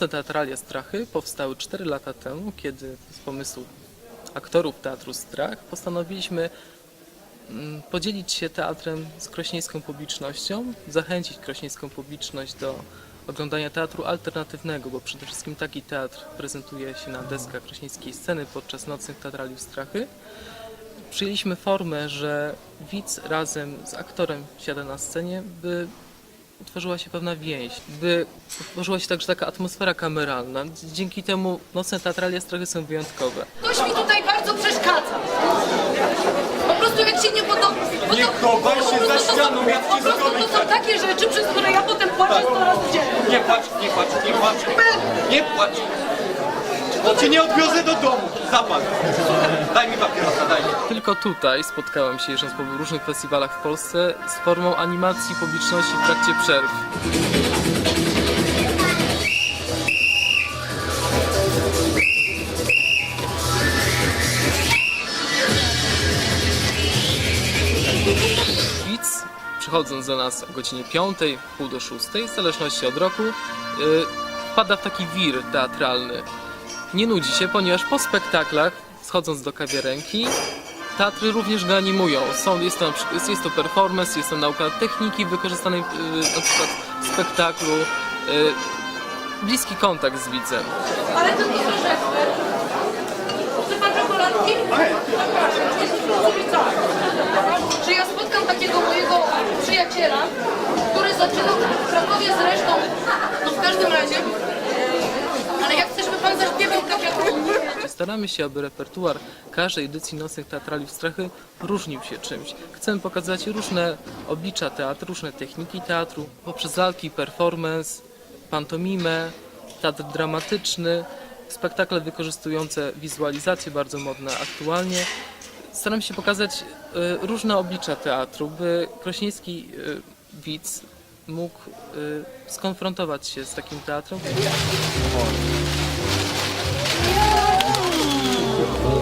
Noce Teatralia Strachy powstały 4 lata temu, kiedy z pomysłu aktorów Teatru Strach postanowiliśmy mm, podzielić się teatrem z krośnieńską publicznością, zachęcić krośnieńską publiczność do oglądania teatru alternatywnego, bo przede wszystkim taki teatr prezentuje się na deskach krośnieńskiej sceny podczas nocnych teatraliów Strachy. Przyjęliśmy formę, że widz razem z aktorem siada na scenie, by utworzyła się pewna więź, by utworzyła się także taka atmosfera kameralna. Dzięki temu nocne teatralia Strachy są wyjątkowe. Ktoś mi tutaj bardzo przeszkadza. Po prostu jak się nie podoba. bo Nie to- chowaj po się prostu za to są- ścianą, jak Po ci prostu to są takie rzeczy, przez które ja potem płaczę 100 razy dziennie. Nie płacz, nie płacz, nie płacz. Nie płacz. Bo cię nie odwiozę do domu. Zapal. Daj mi papierosa, daj mi. Tylko tutaj spotkałem się, jeżdżąc po różnych festiwalach w Polsce, z formą animacji publiczności w trakcie przerw. Widz, przychodząc do nas o godzinie 5, pół do 6, w zależności od roku, yy, wpada w taki wir teatralny. Nie nudzi się, ponieważ po spektaklach, schodząc do kawiarenki, teatry również go animują. Są, jest, to, jest to performance, jest to nauka techniki wykorzystanej yy, na przykład w spektaklu, yy, bliski kontakt z widzem. Ale to nie rzeczy. Chce pan czekoladki? Czy ja spotkam takiego mojego przyjaciela, który zaczynał w Krakowie zresztą, no w każdym razie, ale jak chcesz, by pan zaśpiewał on? Staramy się, aby repertuar każdej edycji Nocnych Teatraliów Strachy różnił się czymś. Chcemy pokazać różne oblicza teatru, różne techniki teatru, poprzez lalki, performance, pantomimę, teatr dramatyczny, spektakle wykorzystujące wizualizacje, bardzo modne aktualnie. Staramy się pokazać y, różne oblicza teatru, by krośnieński y, widz mógł y, skonfrontować się z takim teatrem. No,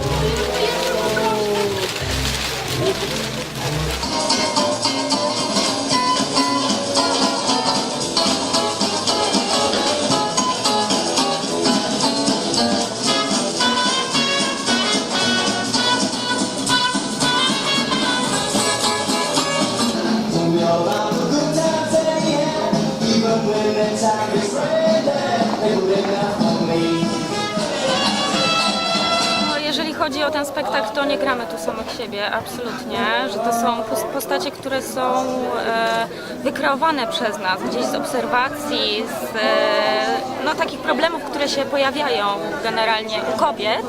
chodzi o ten spektakl, to nie gramy tu samych siebie, absolutnie, że to są pos- postacie, które są e, wykreowane przez nas gdzieś z obserwacji, z e, no, takich problemów, które się pojawiają generalnie u kobiet.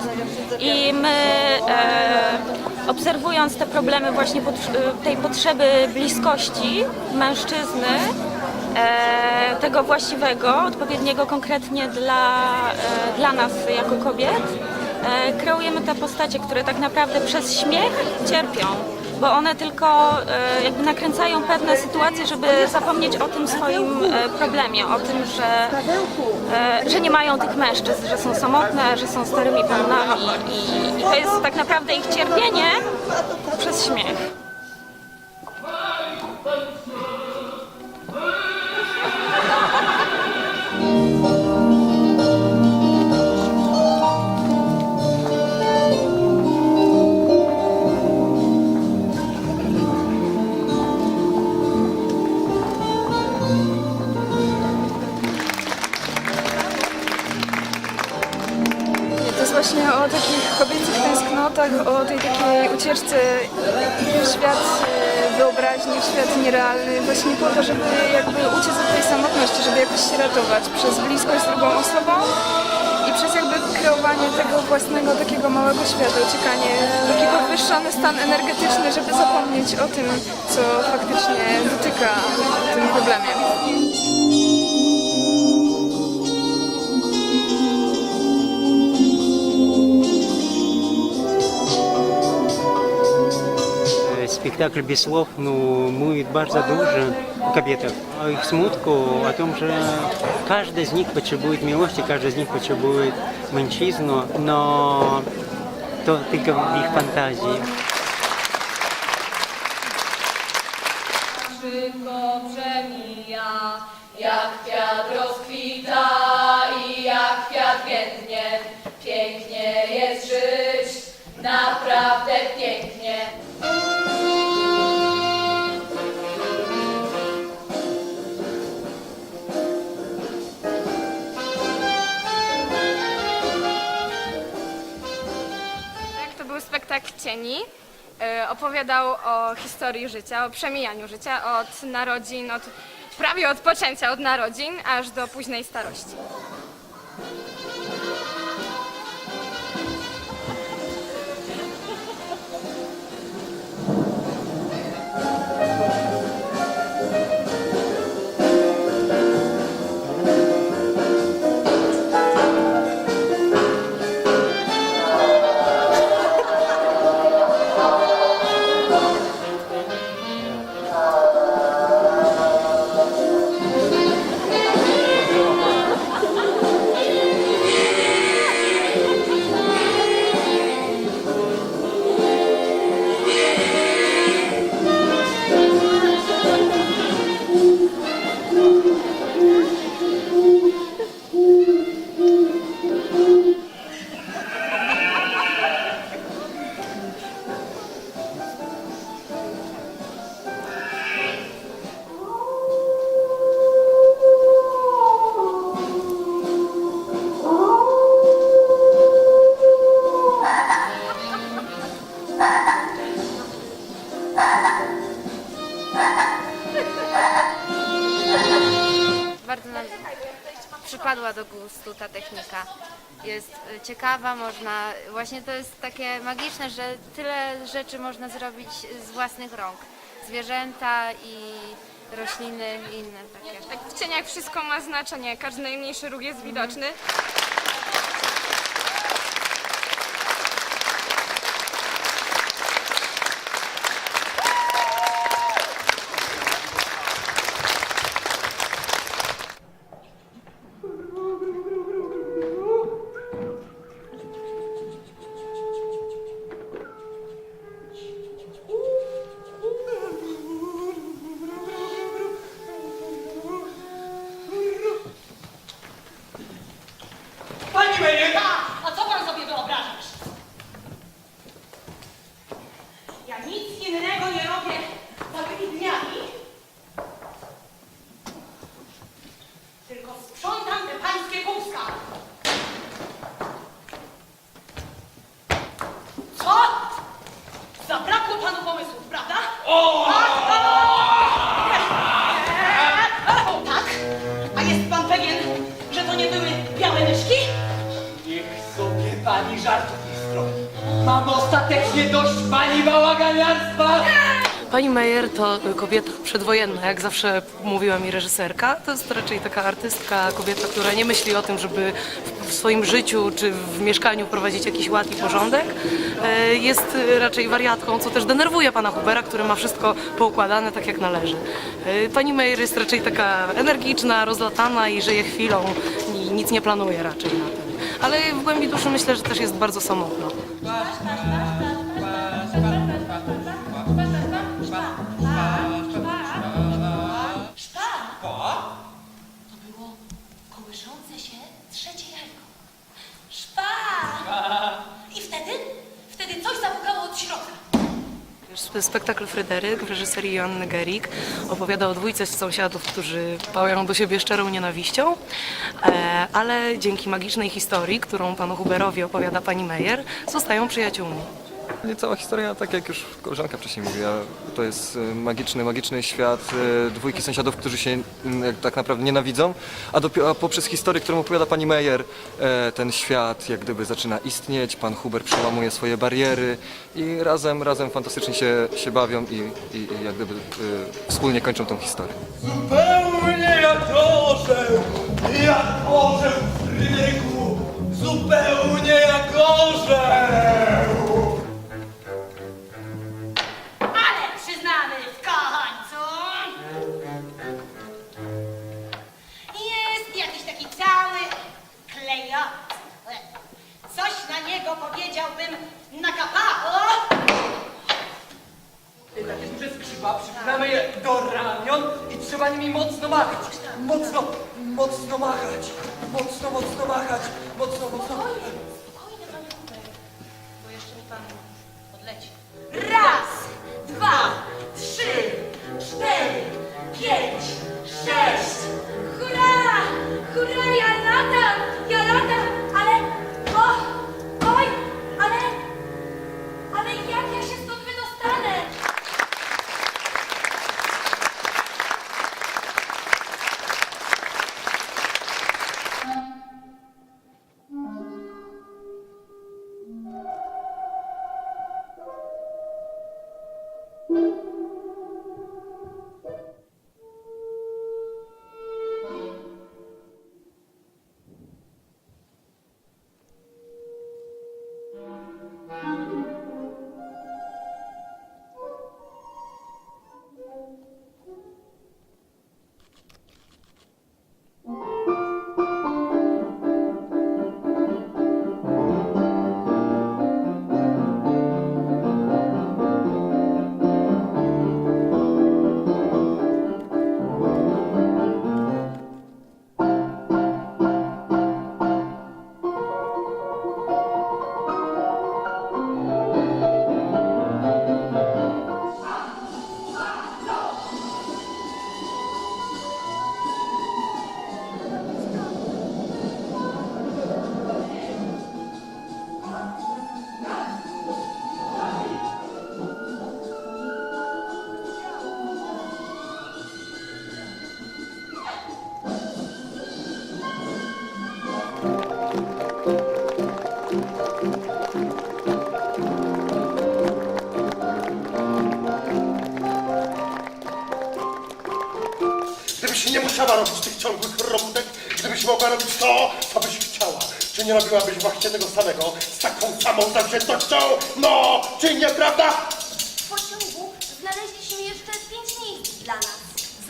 I my e, obserwując te problemy właśnie tej potrzeby bliskości mężczyzny, tego właściwego, odpowiedniego konkretnie dla, dla nas jako kobiet, kreujemy te postacie, które tak naprawdę przez śmiech cierpią, bo one tylko e, jakby nakręcają pewne sytuacje, żeby zapomnieć o tym swoim e, problemie, o tym, że, e, że nie mają tych mężczyzn, że są samotne, że są starymi pannami i, i to jest tak naprawdę ich cierpienie przez śmiech. Właśnie o takich kobiecych tęsknotach, o tej takiej ucieczce w świat e, wyobraźni, w świat nierealny, właśnie po to, żeby jakby uciec od tej samotności, żeby jakoś się ratować przez bliskość z drugą osobą i przez jakby kreowanie tego własnego takiego małego świata, uciekanie w taki podwyższony stan energetyczny, żeby zapomnieć o tym, co faktycznie dotyka tym problemie. спектакль без слов, ну, мувит дуже кабетов. А їх смутку о том, что кожен з них потребує милости, каждый из них потребує меншизну, но то тільки в их фантазії. Spektakl cieni. E, Opowiadał o historii życia, o przemijaniu życia od narodzin, od, prawie od poczęcia od narodzin, aż do późnej starości. Gustu ta technika. Jest y, ciekawa, można, właśnie to jest takie magiczne, że tyle rzeczy można zrobić z własnych rąk. Zwierzęta i rośliny i inne takie. Tak, w cieniach wszystko ma znaczenie, każdy najmniejszy róg jest widoczny. Mam ostatecznie dość pani bałaganiarstwa! Pani Meyer to kobieta przedwojenna, jak zawsze mówiła mi reżyserka. To jest raczej taka artystka, kobieta, która nie myśli o tym, żeby w swoim życiu czy w mieszkaniu prowadzić jakiś ład i porządek. E, Jest raczej wariatką, co też denerwuje pana Hubera, który ma wszystko poukładane tak jak należy. E, Pani Meyer jest raczej taka energiczna, rozlatana i żyje chwilą i nic nie planuje raczej na tym. Ale w głębi duszy myślę, że też jest bardzo samotna. Spektakl Fryderyk w reżyserii Joanny Gerik opowiada o dwójce sąsiadów, którzy pałają do siebie szczerą nienawiścią, e, ale dzięki magicznej historii, którą panu Huberowi opowiada pani Meyer, zostają przyjaciółmi. Nie cała historia, tak jak już koleżanka wcześniej mówiła, to jest e, magiczny, magiczny świat e, dwójki sąsiadów, którzy się mm, tak naprawdę nienawidzą, a, dopiero, a poprzez historię, którą opowiada pani Meyer, e, ten świat jak gdyby zaczyna istnieć, pan Huber przełamuje swoje bariery i razem, razem fantastycznie się, się bawią i, i, i jak gdyby e, wspólnie kończą tą historię. Zupełnie jak orzeł! Jak orzeł, Fryderyku! Zupełnie jak orzeł! Powiedziałbym nakapało. Takie duże skrzydła, przypinamy je do ramion i trzeba nimi mocno machać. Mocno, mocno machać. Mocno, mocno machać. Mocno, mocno. Ale jak ja się stąd wydostanę? Mogła robić to, co byś chciała. Czy nie robiłabyś właśnie tego samego z taką samą zawziętością? No, czy nieprawda? W pociągu znaleźliśmy jeszcze pięć miejsc dla nas.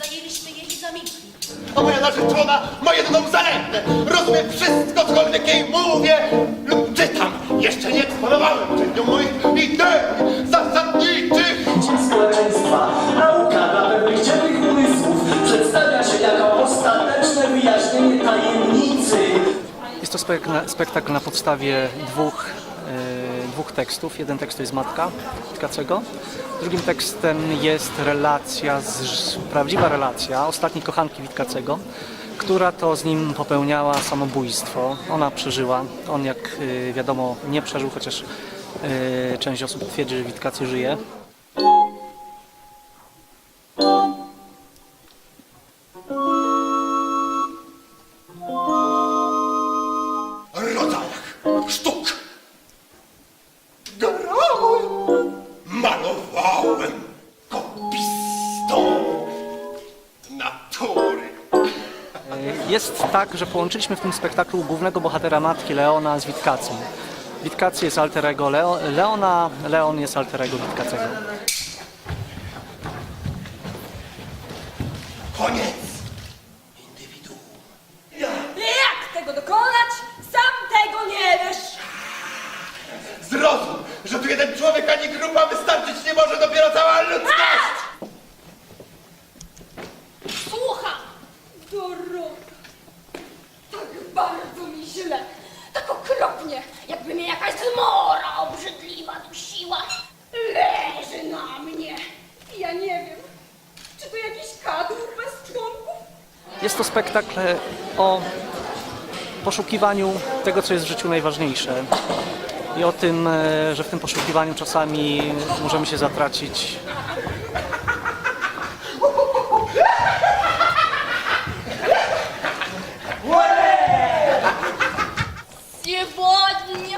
Zajęliśmy je i zamilkli. A moja narzeczona ma jedną zaletę. Rozumie wszystko, cokolwiek jej mówię lub czytam. Jeszcze nie eksponowałem przed nią moich idei zasadniczych. Spektakl, spektakl na podstawie dwóch, e, dwóch tekstów. Jeden tekst to jest Matka Witkacego. Drugim tekstem jest relacja, z, prawdziwa relacja ostatniej kochanki Witkacego, która to z nim popełniała samobójstwo. Ona przeżyła. On, jak e, wiadomo, nie przeżył, chociaż e, część osób twierdzi, że Witkacy żyje. Tak, że połączyliśmy w tym spektaklu głównego bohatera matki Leona z Witkacym. Witkacy jest alter ego Leo, Leona, Leon jest alter ego Witkacego. Koniec. Indywiduum. Jak tego dokonać? Sam tego nie wiesz. Zrozum, że tu jeden człowiek ani grupa wystarczyć nie może dopiero cała ludzkość. Słucham! Dorota! Tak bardzo mi źle! Tak okropnie, jakby mnie jakaś zmora obrzydliwa dusiła. Leży na mnie. Ja nie wiem, czy to jakiś kadłub bez członków? Jest to spektakl o poszukiwaniu tego, co jest w życiu najważniejsze. I o tym, e, że w tym poszukiwaniu czasami możemy się zatracić Сегодня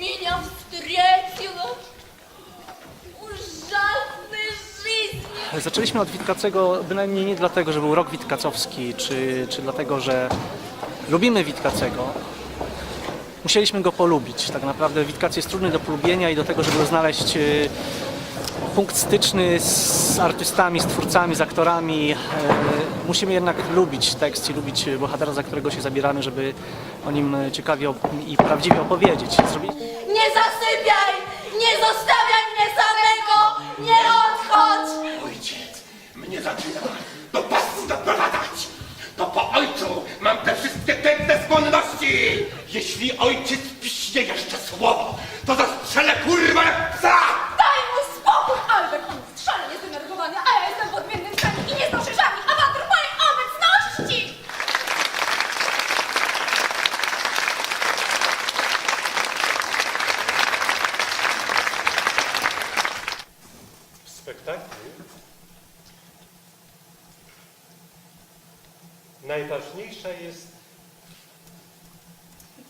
меня встретила ужасная жизнь. Zaczęliśmy od Witkacego bynajmniej nie dlatego, że był rok witkacowski, czy, czy dlatego, że lubimy Witkacego. Musieliśmy go polubić. Tak naprawdę Witkacy jest trudny do polubienia i do tego, żeby znaleźć e, punkt styczny z artystami, z twórcami, z aktorami. E, Musimy jednak lubić tekst i lubić bohatera, za którego się zabieramy, żeby o nim ciekawie i prawdziwie opowiedzieć. Zrobić Nie zasypiaj! Nie zostawiaj mnie samego! Nie odchodź! Ojciec mnie zaczyna do pasji doprowadzać. To po ojcu mam te wszystkie piękne skłonności. Jeśli ojciec piśnie jeszcze słowo, to zastrzelę kurwa jak psa! Daj mu spokój! Albert jest szalenie zdenerwowany, a ja jestem w odmiennym stanie i nie znoszę żadnych awantur mojej obecności! W spektaklu najważniejsza jest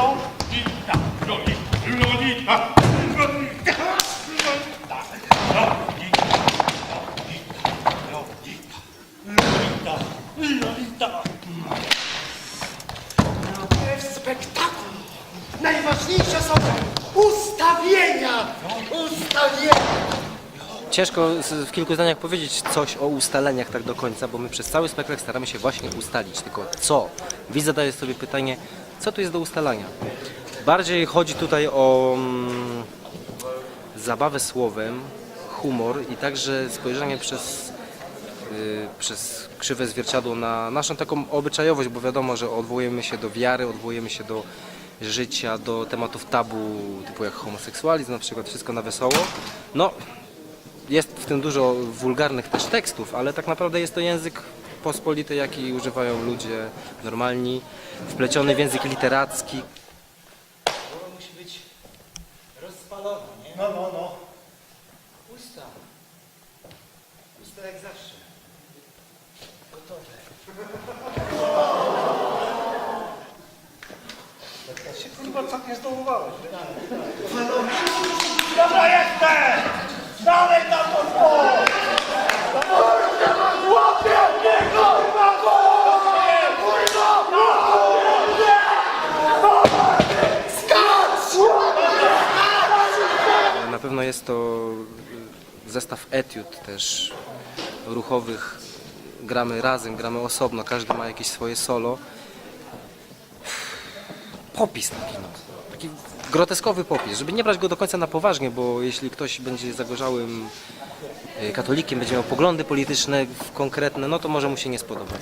Lolita, Lolita, Lolita, Lolita, Lolita, Lolita, Lolita, Lolita, Lolita. Wbrew spektaklu najważniejsze są ustawienia, ustawienia. Ciężko w kilku zdaniach powiedzieć coś o ustaleniach tak do końca, bo my przez cały spektakl staramy się właśnie ustalić. Tylko co? Widz zadaje sobie pytanie, co tu jest do ustalania? Bardziej chodzi tutaj o mm, zabawę słowem, humor i także spojrzenie przez, y, przez krzywe zwierciadło na naszą taką obyczajowość, bo wiadomo, że odwołujemy się do wiary, odwołujemy się do życia, do tematów tabu, typu jak homoseksualizm na przykład, wszystko na wesoło. No, jest w tym dużo wulgarnych też tekstów, ale tak naprawdę jest to język pospolity, jaki używają ludzie normalni, wpleciony w język literacki. Musi być rozpalona, nie? No, no, no. Usta. Usta jak zawsze. Gotowe. Tak się kurwa całkiem zdołowałeś. Dobra jestem! Dalej na to szło! Łapie mnie kurwa! Kurwa! Kurwa! Skacz! Pewno jest to zestaw etiud też ruchowych. Gramy razem, gramy osobno, każdy ma jakieś swoje solo. Popis taki, no. taki groteskowy popis, żeby nie brać go do końca na poważnie, bo jeśli ktoś będzie zagorzałym e, katolikiem, będzie miał poglądy polityczne konkretne, no to może mu się nie spodobać.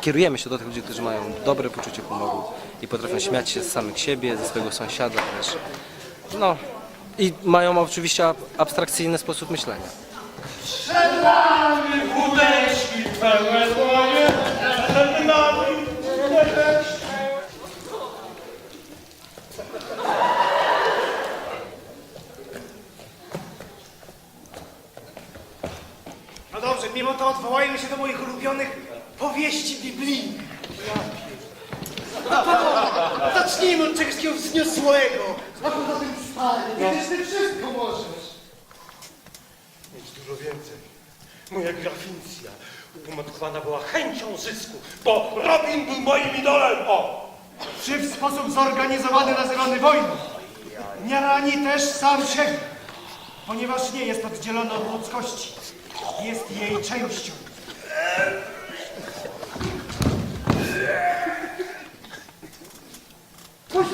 Kierujemy się do tych ludzi, którzy mają dobre poczucie humoru i potrafią śmiać się z samych siebie, ze swojego sąsiada też. No i mają oczywiście ab- abstrakcyjny sposób myślenia. Strzelamy wódeczki pełne dłonie, przed nami nie deszcz. No dobrze, mimo to odwołajmy się do moich ulubionych powieści biblijnych. No zacznijmy od czegoś takiego wzniosłego. A poza tym stary, przecież ty wszystko możesz. Mieć dużo więcej. Moja grafincja umotywowana była chęcią zysku, bo Robin był moim idolem. O! Czy w sposób zorganizowany nazywany wojną. Nie rani też sam siebie, ponieważ nie jest oddzielony od ludzkości. Jest jej częścią. Puść!